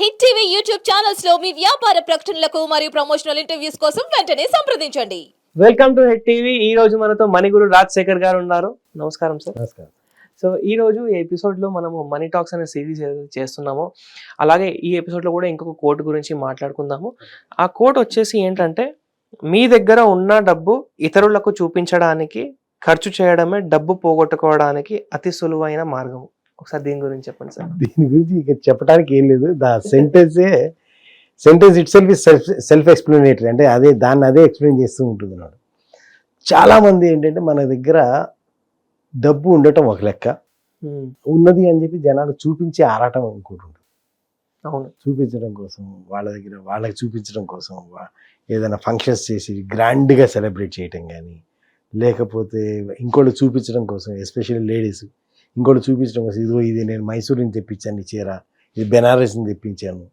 Hit TV YouTube ఛానల్స్లో మీ వ్యాపార ప్రకటనలకు మరియు ప్రమోషనల్ ఇంటర్వ్యూస్ కోసం వెంటనే సంప్రదించండి. వెల్కమ్ టు హెడ్ టీవీ ఈ రోజు మనతో మణిగురు రాజశేఖర్ గారు ఉన్నారు. నమస్కారం సార్. నమస్కారం. సో ఈ రోజు ఈ ఎపిసోడ్లో మనము మనీ టాక్స్ అనే సిరీస్ చేస్తున్నాము. అలాగే ఈ ఎపిసోడ్లో కూడా ఇంకొక కోట్ గురించి మాట్లాడుకుందాము. ఆ కోట్ వచ్చేసి ఏంటంటే మీ దగ్గర ఉన్న డబ్బు ఇతరులకు చూపించడానికి ఖర్చు చేయడమే డబ్బు పోగొట్టుకోవడానికి అతి సులువైన మార్గం ఒకసారి దీని గురించి చెప్పండి సార్. దీని గురించి ఇక చెప్పడానికి ఏం లేదు. The సెంటెన్సే sentence itself self self explanatory అంటే అదే దాన్ని అదే ఎక్స్ప్లెయిన్ చేస్తూ ఉంటుంది అన్నాడు. చాలా మంది ఏంటంటే మన దగ్గర డబ్బు ఉండటం ఒక లెక్క. ఉన్నది అని చెప్పి జనాలు చూపించే ఆరాటం ఇంకోటి ఉంటుంది. అవును. చూపించడం కోసం వాళ్ళ దగ్గర వాళ్ళకి చూపించడం కోసం ఏదైనా ఫంక్షన్స్ చేసి గ్రాండ్గా సెలబ్రేట్ చేయటం కానీ లేకపోతే ఇంకోటి చూపించడం కోసం ఎస్పెషల్లీ లేడీస్ ఇంకోటి చూపించడం కోసం ఇదిగో ఇది నేను మైసూర్ నుంచి తెప్పించాను ఈ చీర ఇది బెనారస్ నుంచి తెప్పించాను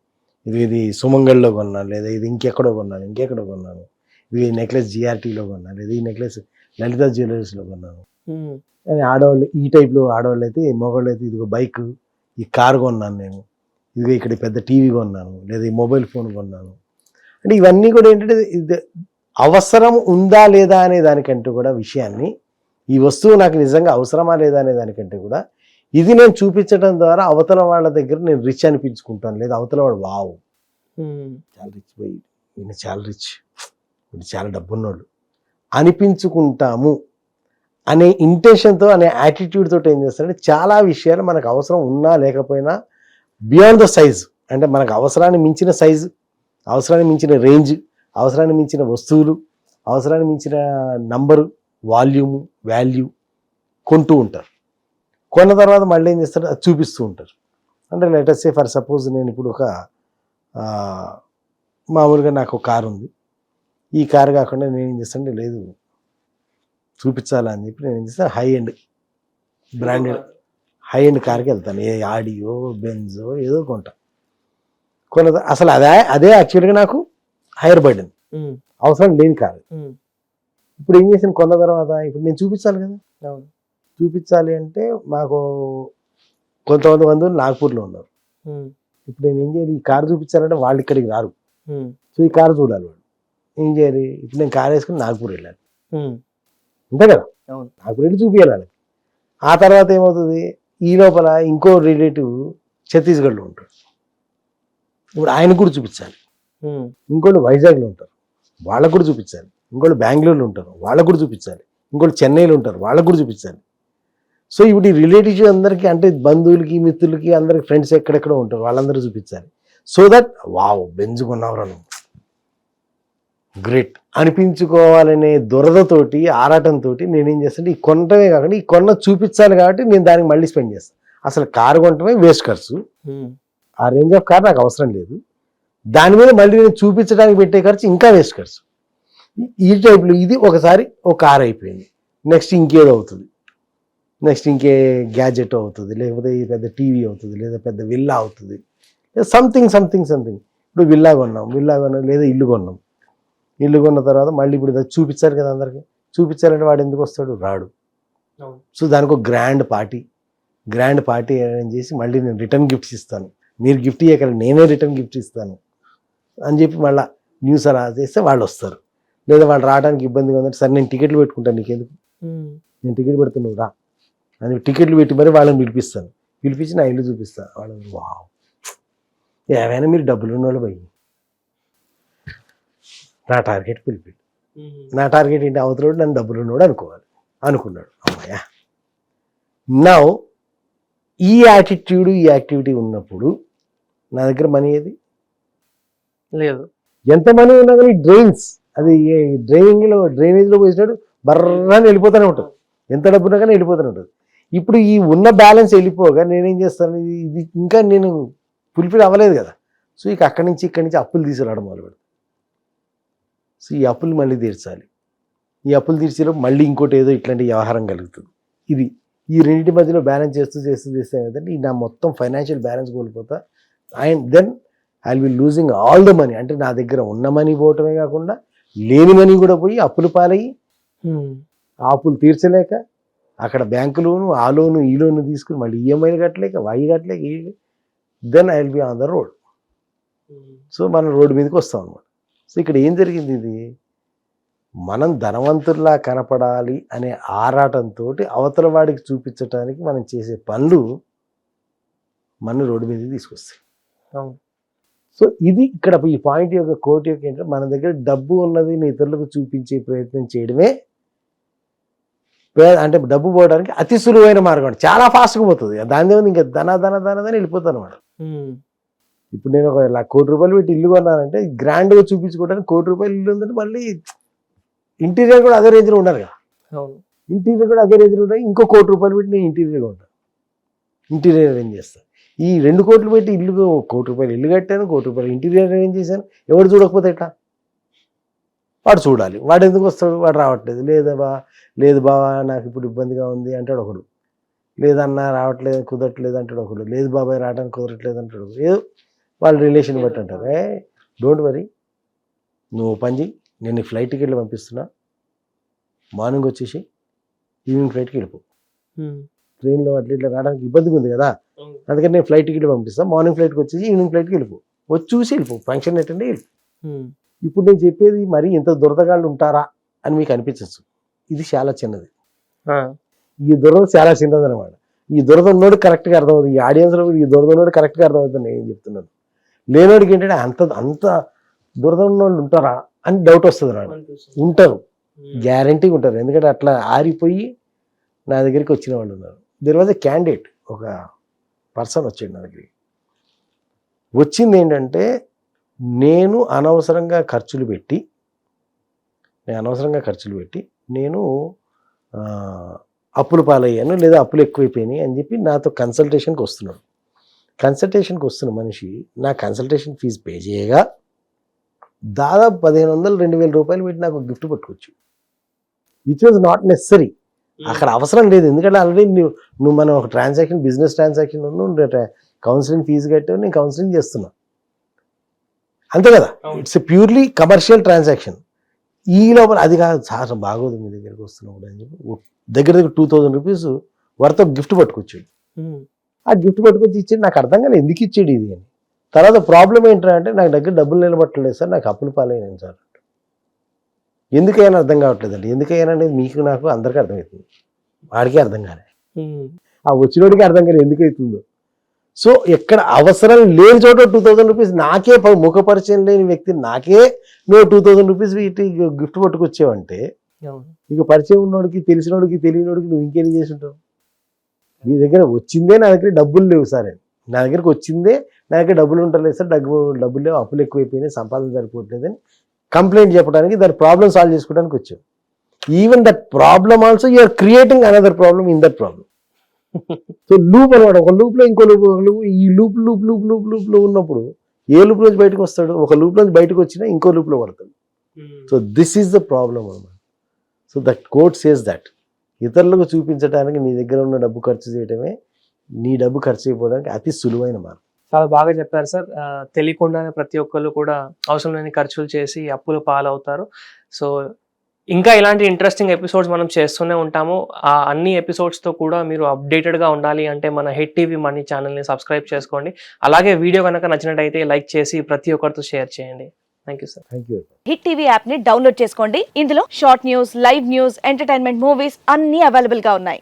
ఇది ఇది సుమంగల్లో కొన్నాను లేదా ఇది ఇంకెక్కడో కొన్నాను ఇంకెక్కడో కొన్నాను ఇది ఈ నెక్లెస్ జిఆర్టీలో కొన్నాను లేదా ఈ నెక్లెస్ లలిత జ్యువెలర్స్లో కొన్నాను. కానీ ఆడవాళ్ళు ఈ టైప్లో ఆడవాళ్ళు అయితే మగవాళ్ళు అయితే ఇదిగో బైక్ ఈ కార్ కొన్నాను నేను ఇదిగో ఇక్కడ పెద్ద టీవీ కొన్నాను లేదా ఈ మొబైల్ ఫోన్ కొన్నాను. అంటే ఇవన్నీ కూడా ఏంటంటే ఇది అవసరం ఉందా లేదా అనే దానికంటే కూడా విషయాన్ని ఈ వస్తువు నాకు నిజంగా అవసరమా లేదా అనే దానికంటే కూడా ఇది నేను చూపించడం ద్వారా అవతల వాళ్ళ దగ్గర నేను రిచ్ అనిపించుకుంటాను. లేదా అవతల వాడు వావ్ చాలా రిచ్ పోయి ఈయన చాలా రిచ్ వీడు చాలా డబ్బున్నోడు. అనిపించుకుంటాము అనే ఇంటెన్షన్తో అనే యాటిట్యూడ్ తోటి ఏం చేస్తారంటే చాలా విషయాలు మనకు అవసరం ఉన్నా లేకపోయినా బియాండ్ ద సైజ్ అంటే మనకు అవసరాన్ని మించిన సైజు అవసరాన్ని మించిన రేంజ్ అవసరాన్ని మించిన వస్తువులు అవసరాన్ని మించిన నంబరు వాల్యూము వాల్యూ కొంటూ ఉంటారు. కొన్న తర్వాత మళ్ళీ ఏం చేస్తారు? అది చూపిస్తూ ఉంటారు. అంటే లెటెస్ట్ సే ఫర్ సపోజ్ నేను ఇప్పుడు ఒక మామూలుగా నాకు ఒక కారు ఉంది. ఈ కారు కాకుండా నేను ఏం చేస్తానంటే లేదు చూపించాలా అని చెప్పి నేను ఏం చేస్తాను? High end branded high end కార్కి వెళ్తాను. ఏ ఆడియో బెంజో ఏదో కొంటా. కొన్న అసలు అదే అదే యాక్చువల్గా నాకు హైయర్ బర్డెన్ ఉమ్, అవసరం లేని కారు. ఇప్పుడు ఏం చేసాను కొన్న తర్వాత? ఇప్పుడు నేను చూపించాలి కదా. అవును. చూపించాలి అంటే మాకు కొంతమంది బంధువులు నాగ్పూర్లో ఉన్నారు. ఇప్పుడు నేను ఏం చేయాలి? ఈ కారు చూపించాలంటే వాళ్ళు ఇక్కడికి రారు. సో ఈ కారు చూడాలి వాడు ఏం చేయాలి? ఇప్పుడు నేను కారు వేసుకుని నాగ్పూర్ వెళ్ళాలి. అంతే కదా? అవును. నాగ్పూర్ వెళ్ళి చూపించాలి వాళ్ళకి. ఆ తర్వాత ఏమవుతుంది? ఈ లోపల ఇంకో రిలేటివ్ ఛత్తీస్గఢ్లో ఉంటాడు. ఇప్పుడు ఆయన కూడా చూపించాలి. ఇంకోళ్ళు వైజాగ్లో ఉంటారు. వాళ్ళకు కూడా చూపించాలి. ఇంకోళ్ళు బెంగళూరులో ఉంటారు వాళ్ళకు కూడా చూపించాలి. ఇంకోళ్ళు చెన్నైలో ఉంటారు వాళ్ళకు కూడా చూపించాలి. సో ఇప్పుడు ఈ రిలేటివ్స్ అందరికీ అంటే బంధువులకి మిత్రులకి అందరికి ఫ్రెండ్స్ ఎక్కడెక్కడ ఉంటారు వాళ్ళందరూ చూపించాలి. సో దట్ వావ్ బెంజ్ కొన్నవరా గ్రేట్ అనిపించుకోవాలనే దురదతోటి ఆరాటంతో నేనేం చేస్తాను ఈ కొనటమే కాకుండా ఈ కొన్న చూపించాలి కాబట్టి నేను దానికి మళ్ళీ స్పెండ్ చేస్తాను అసలు కారు కొనటమే వేస్ట్ ఖర్చు. ఉమ్, ఆ రేంజ్ ఆఫ్ కార్ నాకు అవసరం లేదు. దాని మీద మళ్ళీ నేను చూపించడానికి పెట్టే ఖర్చు ఇంకా వేస్ట్ ఖర్చు. ఈ- టైప్లో ఇది ఒకసారి ఒక కార్ అయిపోయింది. నెక్స్ట్ ఇంకేదో అవుతుంది. నెక్స్ట్ ఇంకే గ్యాజెట్ అవుతుంది. లేకపోతే ఈ పెద్ద టీవీ అవుతుంది. లేదా పెద్ద విల్లా అవుతుంది. సంథింగ్ సంథింగ్ సంథింగ్ ఇప్పుడు విల్లా కొన్నాం. విల్లా కొన్నాం లేదా ఇల్లు కొన్నాం. ఇల్లు కొన్న తర్వాత మళ్ళీ ఇప్పుడు ఇది చూపించాలి కదా అందరికి. చూపించాలంటే వాడు ఎందుకు వస్తాడు? రాడు. సో దానికి ఒక grand party grand party arrange చేసి మళ్ళీ నేను రిటర్న్ గిఫ్ట్స్ ఇస్తాను. మీరు గిఫ్ట్ ఇవ్వగల నేనే రిటర్న్ గిఫ్ట్ ఇస్తాను. అని చెప్పి మళ్ళీ న్యూస్ అలా చేస్తే వాళ్ళు వస్తారు. లేదా వాళ్ళు రావడానికి ఇబ్బందిగా ఉందంటే సరే నేను టికెట్లు పెట్టుకుంటాను నీకెందుకు? నేను టికెట్ పెడతాను నువ్వు రా. అని టికెట్లు పెట్టి మరి వాళ్ళని పిలిపిస్తాను. పిలిపించి నా ఇల్లు చూపిస్తాను వాళ్ళు వావ్. ఏమైనా మీరు డబ్బులు ఉన్నోళ్ళు పోయి నా టార్గెట్ పిలిపి ఉమ్, నా టార్గెట్ ఏంటి? అవతలోడు నన్ను డబ్బులు ఉన్నాడు అనుకోవాలి. అనుకున్నాడు. అమ్మాయ్యా. నా ఈ యాటిట్యూడ్ ఈ యాక్టివిటీ ఉన్నప్పుడు నా దగ్గర మనీ ఏది? లేదు. ఎంత మనీ ఉన్నా కానీ డ్రైన్స్ అది డ్రైవింగ్లో డ్రైనేజ్లో పోసినాడు బర్రాన్ని వెళ్ళిపోతూనే ఉంటుంది ఎంత డబ్బున్నా కానీ వెళ్ళిపోతూనే ఉంటుంది ఇప్పుడు ఈ ఉన్న బ్యాలెన్స్ వెళ్ళిపోగా నేనేం చేస్తాను? ఇది ఇది ఇంకా నేను ఫుల్ఫిల్ అవ్వలేదు కదా. సో ఇక అక్కడి నుంచి ఇక్కడి నుంచి అప్పులు తీసుకురావడం మొదలుపెడు సో ఈ అప్పులు మళ్ళీ తీర్చాలి. ఈ అప్పులు తీర్చేలో మళ్ళీ ఇంకోటి ఏదో ఇట్లాంటి వ్యవహారం కలుగుతుంది. ఇది ఈ రెండింటి మధ్యలో బ్యాలెన్స్ చేస్తూ చేస్తూ చేస్తే ఏంటంటే నా మొత్తం financial balance కోల్పోతా. And then I will losing all the money. అంటే నా దగ్గర ఉన్న మనీ పోవటమే కాకుండా లేని మనీ కూడా పోయి అప్పులు పాలయ్యి ఆ అప్పులు తీర్చలేక అక్కడ బ్యాంకు లోను ఆ లోను ఈ లోను తీసుకుని మళ్ళీ ఈఎంఐలు కట్టలేక వాయి కట్టలేక then I will be on the road so మనం రోడ్డు మీదకి వస్తాం అనమాట సో ఇక్కడ ఏం జరిగింది ఇది? మనం ధనవంతుల్లా కనపడాలి అనే ఆరాటంతో అవతల వాడికి చూపించడానికి మనం చేసే పనులు మన రోడ్డు మీదకి తీసుకొస్తాయి. సో ఇది ఇక్కడ ఈ పాయింట్ యొక్క కోట్ యొక్క ఏంటంటే మన దగ్గర డబ్బు ఉన్నది ఇతరులకు చూపించే ప్రయత్నం చేయడమే అంటే డబ్బు పోవడానికి అతి సులువైన మార్గం. చాలా ఫాస్ట్గా పోతుంది. దాని ఏముంది ఇంకా ధన ధన ధన ధన వెళ్ళిపోతాను అనమాట. ఇప్పుడు నేను ఒక కోటి రూపాయలు పెట్టి ఇల్లు కొన్నానంటే గ్రాండ్గా చూపించుకోవడానికి కోటి రూపాయలు ఇల్లు ఉందంటే మళ్ళీ ఇంటీరియర్ కూడా అదే రేంజ్లో ఉండాలి కదా. అవును. ఇంటీరియర్ కూడా అదే రేంజ్లో ఉండాలి. ఇంకో కోటి రూపాయలు పెట్టి నేను ఇంటీరియర్ ఉంటాను ఇంటీరియర్ అరేంజ్ చేస్తాను ఈ రెండు కోట్లు పెట్టి ఇల్లు కోటి రూపాయలు ఇల్లు కట్టాను కోటి రూపాయలు ఇంటీరియర్ అరేంజ్ చేశాను. ఎవడు చూడకపోతే ఎట్లా? వాడు చూడాలి. వాడు ఎందుకు వస్తాడు? వాడు రావట్లేదు. లేదా బా లేదు బావా నాకు ఇప్పుడు ఇబ్బందిగా ఉంది అంటాడు ఒకడు. లేదన్నా రావట్లేదు కుదరట్లేదు అంటాడు ఒకడు. లేదు బాబాయ్ రావడానికి కుదరట్లేదు అంటాడు. ఏదో వాళ్ళ రిలేషన్ బట్టి అంటారు. ఏ డోంట్ వరీ నువ్వు చెయ్యి. నేను ఫ్లైట్ టికెట్లు పంపిస్తున్నా. మార్నింగ్ వచ్చేసి ఈవినింగ్ ఫ్లైట్కి వెళ్ళిపో. ట్రైన్లో అట్లా ఇట్లా రావడానికి ఇబ్బందిగా ఉంది కదా. అందుకని నేను ఫ్లైట్ టికెట్ పంపిస్తాను మార్నింగ్ ఫ్లైట్కి వచ్చేసి ఈవినింగ్ ఫ్లైట్కి వెళ్ళిపో. వచ్చి చూసి వెళ్ళిపో. ఫంక్షన్ అటెండ్ అయ్యి వెళ్ళిపో. ఇప్పుడు నేను చెప్పేది మరి ఇంత దురదగాళ్ళు ఉంటారా అని మీకు అనిపించచ్చు. ఇది చాలా చిన్నది. ఈ దురద చాలా చిన్నది అనమాట ఈ దురద ఉన్నోడు కరెక్ట్గా అర్థమవుతుంది. ఈ ఆడియన్స్లో ఈ దురద ఉన్నోడు కరెక్ట్గా అర్థమవుతుంది నేను చెప్తున్నాను. లేనోడికి ఏంటంటే అంత అంత దురద ఉన్నోళ్ళు ఉంటారా అని డౌట్ వస్తుంది నాకు. ఉంటారు. ఉమ్. గ్యారంటీగా ఉంటారు. ఎందుకంటే అట్లా ఆరిపోయి నా దగ్గరికి వచ్చిన వాళ్ళు ఉన్నారు. దెర్ వాజ్ ఎ క్యాండిడేట్ ఒక పర్సన్ వచ్చాడు నా దగ్గరికి. వచ్చింది ఏంటంటే నేను అనవసరంగా ఖర్చులు పెట్టి నేను అనవసరంగా ఖర్చులు పెట్టి నేను అప్పులు పాలయ్యాను లేదా అప్పులు ఎక్కువైపోయినాయి అని చెప్పి నాతో కన్సల్టేషన్కి వస్తున్నాడు. కన్సల్టేషన్కి వస్తున్న మనిషి నా కన్సల్టేషన్ ఫీజు పే చేయగా దాదాపు పదిహేను వందలు రెండు వేల రూపాయలు పెట్టి నాకు గిఫ్ట్ పట్టుకోవచ్చు విచ్ వాజ్ నాట్ నెసరీ అక్కడ అవసరం లేదు. ఎందుకంటే ఆల్రెడీ నువ్వు నువ్వు మనం ఒక ట్రాన్సాక్షన్ బిజినెస్ ట్రాన్సాక్షన్ నువ్వు కౌన్సిలింగ్ ఫీజు కట్టావు నేను కౌన్సిలింగ్ చేస్తున్నా. అంతే కదా. ఇట్స్ ప్యూర్లీ కమర్షియల్ ట్రాన్సాక్షన్ ఈ లోపల అది కాదు సార్ బాగోదు మీ దగ్గరికి వస్తున్నప్పుడు అని చెప్పి దగ్గర దగ్గర two thousand rupees worth gift పట్టుకొచ్చాడు. ఆ గిఫ్ట్ పట్టుకొచ్చి ఇచ్చాడు. నాకు అర్థం కాలేదు ఎందుకు ఇచ్చాడు ఇది అని. తర్వాత ప్రాబ్లం ఏంటంటే నాకు దగ్గర డబ్బులు నిలబట్టలేదు సార్ నాకు అప్పులు పాలైనాను సార్. ఎందుకైనా అర్థం కావట్లేదు అండి ఎందుకైనా అనేది మీకు నాకు అందరికీ అర్థమవుతుంది. వాడికి అర్థం కాలే. ఆ వచ్చినోడికి అర్థం కాలేదు ఎందుకు అవుతుందో సో ఎక్కడ అవసరం లేని చోట టూ థౌజండ్ రూపీస్ నాకే ప- ముఖ పరిచయం లేని వ్యక్తి నాకే నువ్వు టూ థౌజండ్ రూపీస్ వీటి గిఫ్ట్ పట్టుకొచ్చావంటే. ఇక పరిచయం ఉన్నోడికి తెలిసినోడికి తెలియనోడికి నువ్వు ఇంకేం చేసి ఉంటావు నీ దగ్గర వచ్చిందే నా దగ్గర డబ్బులు లేవు సార్. నా దగ్గరికి వచ్చిందే నా దగ్గర డబ్బులు ఉండలేదు సార్. డబ్బు డబ్బులు లేవు. అప్పులు ఎక్కువైపోయినాయి. సంపాదన సరిపోవట్లేదని కంప్లైంట్ చెప్పడానికి దాని ప్రాబ్లమ్ సాల్వ్ చేసుకోవడానికి వచ్చావు even that problem also you're creating another problem in that problem so loop అనమాట. ఒక లూప్లో ఇంకో లూప్ ఈ లూప్ లూప్ లూప్ లూప్ లూప్లో ఉన్నప్పుడు ఏ లూప్ నుంచి బయటకు వస్తాడు? ఒక లూప్ నుంచి బయటకు వచ్చినా ఇంకో లూప్లో పడతాడు. So this is the problem అనమాట. So that quote says that ఇతరులకు చూపించడానికి నీ దగ్గర ఉన్న డబ్బు ఖర్చు చేయడమే నీ డబ్బు ఖర్చు అయిపోవడానికి అతి సులువైన మార్గం. చాలా బాగా చెప్పారు సార్. తెలియకుండానే ప్రతి ఒక్కళ్ళు కూడా అవసరం లేని ఖర్చులు చేసి అప్పులు పాలవుతారు. సో ఇంకా ఇలాంటి ఇంట్రెస్టింగ్ ఎపిసోడ్స్ మనం చేస్తూనే ఉంటాము. ఆ అన్ని ఎపిసోడ్స్తో కూడా మీరు అప్డేటెడ్గా ఉండాలి అంటే మన హెడ్ టీవీ మనీ ఛానల్ని సబ్స్క్రైబ్ చేసుకోండి. అలాగే వీడియో కనుక నచ్చినట్టయితే లైక్ చేసి ప్రతి ఒక్కరితో షేర్ చేయండి. Thank you sir thank you Hit TV యాప్ని డౌన్లోడ్ చేసుకోండి. ఇందులో short news live news entertainment movies అన్ని అవైలబుల్గా ఉన్నాయి.